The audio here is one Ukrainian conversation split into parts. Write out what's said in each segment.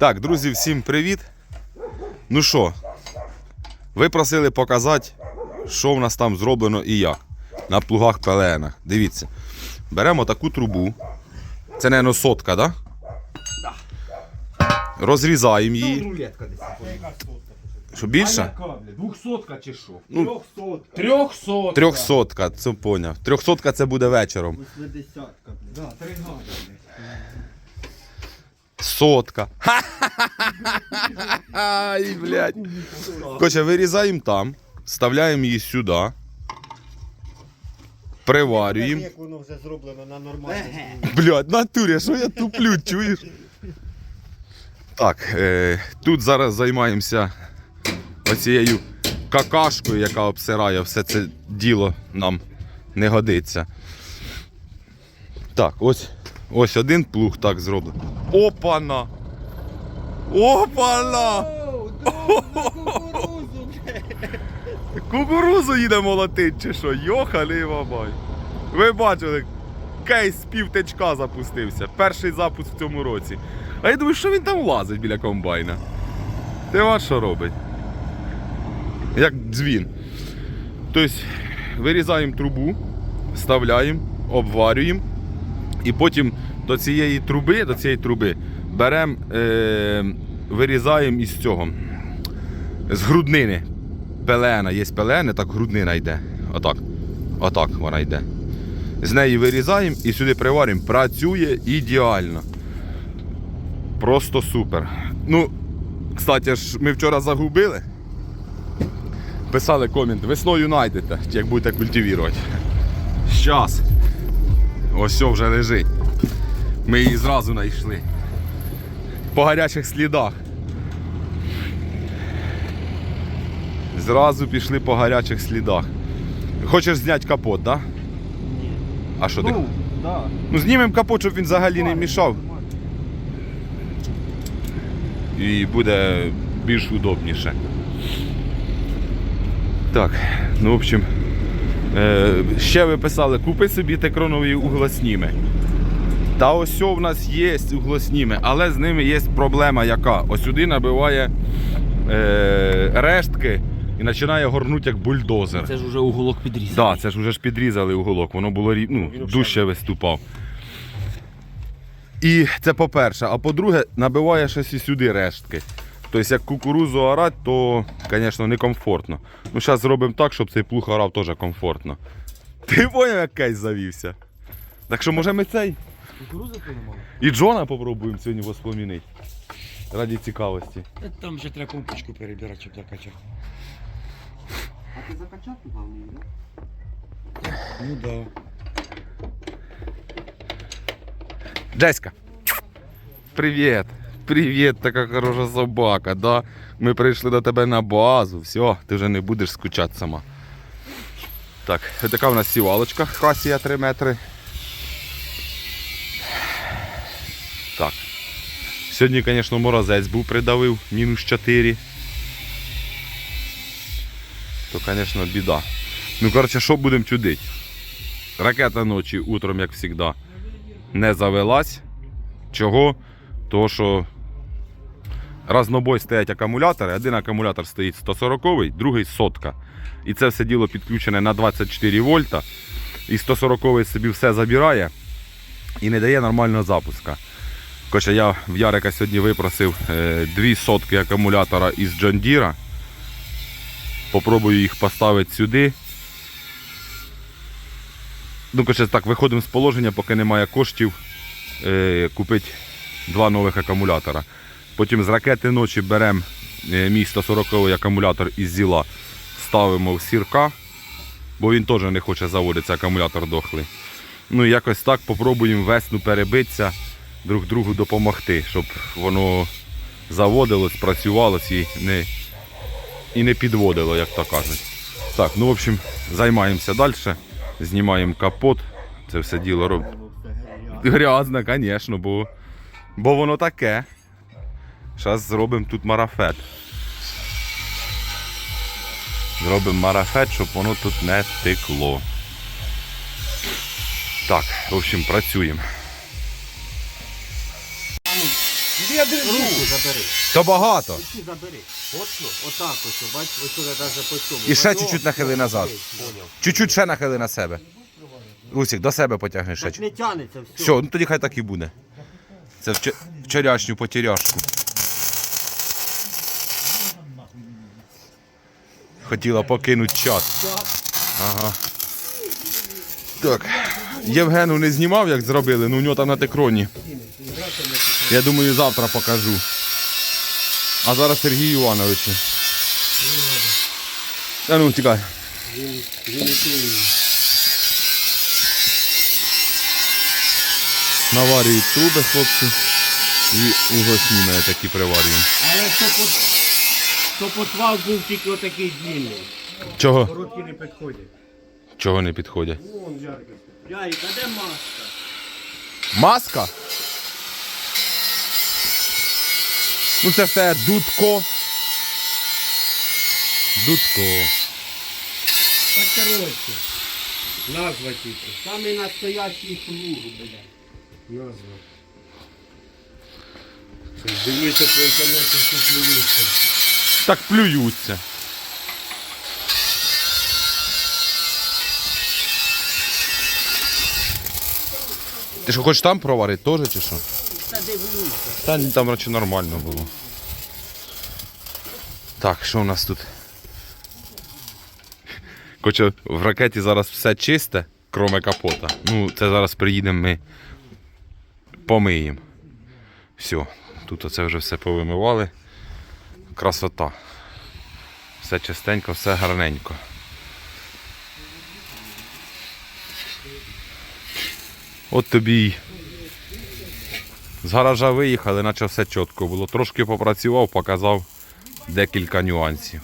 Так, друзі, всім привіт. Ну що, ви просили показати, що в нас там зроблено і як. На плугах пеленах. Дивіться. Беремо таку трубу. Це, мабуть, сотка, так? Да? Розрізаємо її. Що більше? Двохсотка чи що? Ну, Трьохсотка. Трьохсотка. Трьохсотка, це поняв. Трьохсотка це буде вечором. Восьмидесятка, блядь. Да, три гади. Сотка. Ай, блядь. Короче, вирізаємо там, вставляємо її сюди. Приварюємо. Як воно вже зроблено на нормальному. Блядь, натурі, що я туплю, чуєш? Так, е, тут зараз займаємося оцією какашкою, яка обсирає все це діло нам не годиться. Так, ось, ось один плуг так зроблений. Опана! Опана! Кукурузу їде молотить чи що? Йоханий бабай. Ви бачили, кейс з півтечка запустився. Перший запуск в цьому році. А я думаю, що він там лазить біля комбайна. Ти от що робить? Як дзвін. Тобто вирізаємо трубу, вставляємо, обварюємо. І потім до цієї труби, до цієї труби беремо, е, вирізаємо із цього. З груднини. Пелена, є пелена, так груднина йде. Отак. Отак вона йде. З неї вирізаємо і сюди приварюємо. Працює ідеально. Просто супер. Ну, кстати, ж ми вчора загубили. Писали комент, весною знайдете, як будете культивувати. Щас. Ось все вже лежить. Ми її зразу знайшли. По гарячих слідах. Зразу пішли по гарячих слідах. Хочеш зняти капот, так? Да? А що ти? Ну, да. Ну, знімемо капот, щоб він взагалі не мішав. І буде більш удобніше. Так, ну, в общем, ще ви писали, купи собі текронові углосніми. Та ось в нас є углосніми, але з ними є проблема яка. Ось сюди набиває е, рештки і починає горнути як бульдозер. Це ж уже уголок підрізаний. Так, да, це ж вже ж підрізали уголок, воно було ну, дужче виступав. І це по-перше. А по-друге, набиває щось і сюди рештки. Тобто, як кукурузу орати, то, звісно, некомфортно. Ну, зараз зробимо так, щоб цей плуг орав теж комфортно. Ти поняв, як кейс завівся? Так що, може, ми цей Кукурузи поламали? і Джона попробуємо сьогодні воспомінити. Раді цікавості. Там ще треба компочку перебирати, щоб закачати. А ти закачав туди в неї. Ну да. Джеська. Привіт. Привіт, така хороша собака, да? Ми прийшли до тебе на базу. Все, ти вже не будеш скучати сама. Так, така в нас сівалочка, хасія 3 метри. Так. Сьогодні, звісно, морозець був придавив, мінус 4. То, звісно, біда. Ну, коротше, що будемо чудити? Ракета ночі утром, як завжди не завелась. Чого? Того, що разнобой стоять акумулятори. Один акумулятор стоїть 140, другий сотка. І це все діло підключене на 24 вольта. І 140 собі все забирає і не дає нормального запуска. Коротше, я в Ярика сьогодні випросив е, дві сотки акумулятора із Deere. Попробую їх поставити сюди. Ну, коротше, так, виходимо з положення, поки немає коштів е, купити два нових акумулятора. Потім з ракети ночі беремо е, мій 140 акумулятор із зіла, ставимо в сірка, бо він теж не хоче заводитися, акумулятор дохлий. Ну і якось так попробуємо весну перебитися, друг другу допомогти, щоб воно заводилось, працювалось і не, і не підводило, як то кажуть. Так, ну в общем, займаємося далі, знімаємо капот, це все діло грязне. Грязне, звісно, бо, бо воно таке. Зараз зробимо тут марафет. Зробимо марафет, щоб воно тут не текло. Так, в общем, працюємо. я держу. Руку забери. То багато. Руку забери. Точно? Отак ось, бач, ось сюди навіть по цьому. І ще чуть-чуть нахили назад. Поняв. Чуть-чуть ще нахили на себе. Усік, до себе потягни ще. Так не тянеться все. Все, ну тоді хай так і буде. Це вчо- вчорашню потеряшку. Хотіла покинути чат. Ага. Так. Євгену не знімав, як зробили, ну у нього там на текроні. Я думаю, завтра покажу. А зараз Сергій Івановичу. Та ну, тікай. Наварюють труби, хлопці. І угосні мене такі приварюємо. То по, потвал був тільки отакий длинний. Чого? Короткі не підходять. Чого не підходять? Вон жарко. Ярик, а де маска? Маска? Ну це в тебе дудко. Дудко. Так коротше. Назва тільки. Самий настоящий плуг, блядь. Назва. Дивіться по інтернеті, що плюються. Так плюються. Ти що хочеш там проварити теж чи що? Та дивлюся. Там речі нормально було. Так, що у нас тут? Короче, в ракеті зараз все чисте, кроме капота. Ну, це зараз приїдемо ми помиємо. Все, тут оце вже все повимивали. Красота. Все чистенько, все гарненько. От тобі й з гаража виїхали, наче все чітко було. Трошки попрацював, показав декілька нюансів.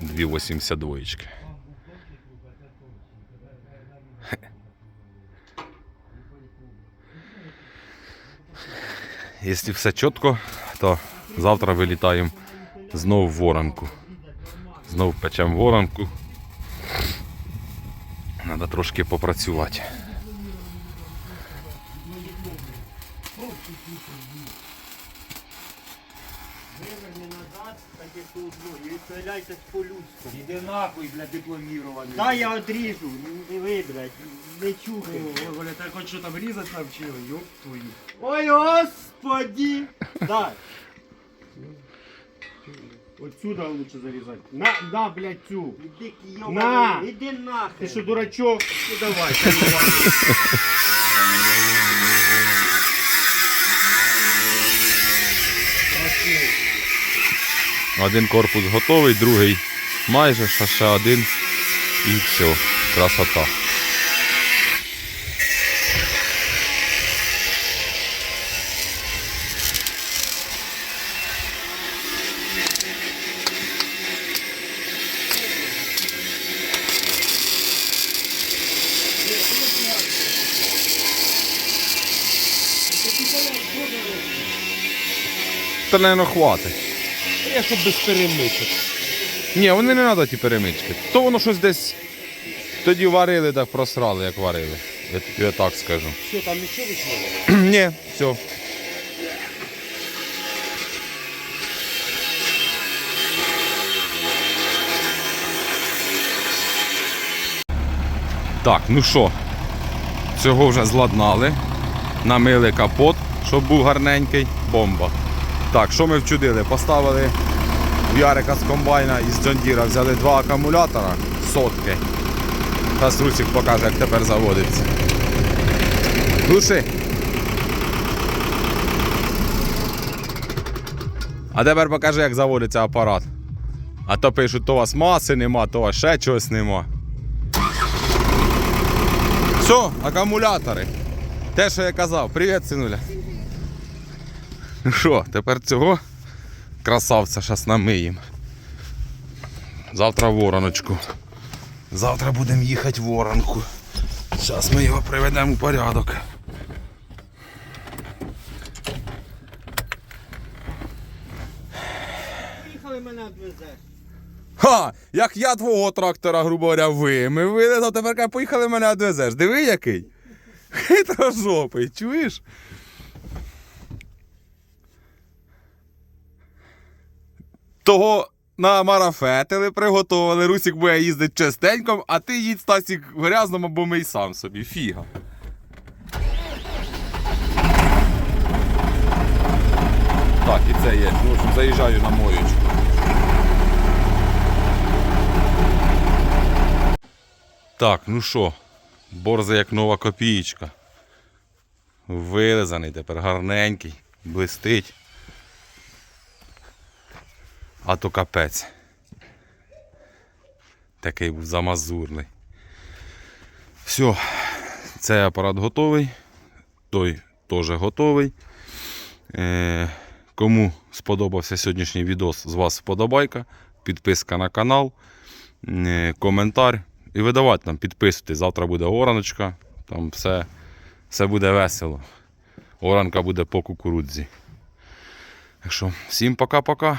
Дві 82 Якщо все чітко, то завтра вилітаємо знову в воронку. Знову печемо воронку. Треба трошки попрацювати. Виверни назад, так як і відстріляйся по-людському. Іди нахуй, бля, дипломірований. Дай я одріжу, не ви, блядь, не чухай. Ой, Оля, ти хоч що там різати навчила, ёб твою. Ой, господи! Дай. Отсюда лучше зарізати. На, на, блядь, цю. Іди На! іди нахер. Ти що, дурачок? Ну давай, Один корпус готовий, другий майже, ще, один і все. Красота. Та, наверное, хватить. Я щоб без перемичок. Ні, вони не треба ті перемички. То воно щось десь тоді варили, так просрали, як варили. Я тобі так скажу. Що, там нічого вийшло? Ні, все. Так, ну що, цього вже зладнали. Намили капот, щоб був гарненький, бомба. Так, що ми вчудили? Поставили в Ярика з комбайна із Джондіра взяли два акумулятора сотки. Зараз Русик покаже, як тепер заводиться. Глуши. А тепер покажи, як заводиться апарат. А то пишуть, то у вас маси нема, то у вас ще чогось нема. Все, акумулятори. Те, що я казав. Привіт, синуля. Ну що, тепер цього красавця зараз намиємо. Завтра вороночку. Завтра будемо їхати в воронку. Зараз ми його приведемо у порядок. Поїхали мене відвезеш. Ха! Як я твого трактора, грубо говоря, вимив, вилезав, тепер поїхали мене відвезеш. Диви який. Хитрожопий, чуєш? Того намарафетили, приготували, Русік буде їздити частенько, а ти їдь Стасік грязному, бо ми й сам собі. Фіга. Так, і це є. Ну, заїжджаю на моючку. Так, ну що, борза як нова копієчка. Вилизаний тепер гарненький, блистить. А то капець. Такий був замазурний. Все, цей апарат готовий. Той теж готовий. Е, кому сподобався сьогоднішній відос, з вас вподобайка, підписка на канал, е, коментар. І видавати нам, підписуйтесь. Завтра буде ораночка, там все, все буде весело. Оранка буде по кукурудзі. Так що, всім пока-пока.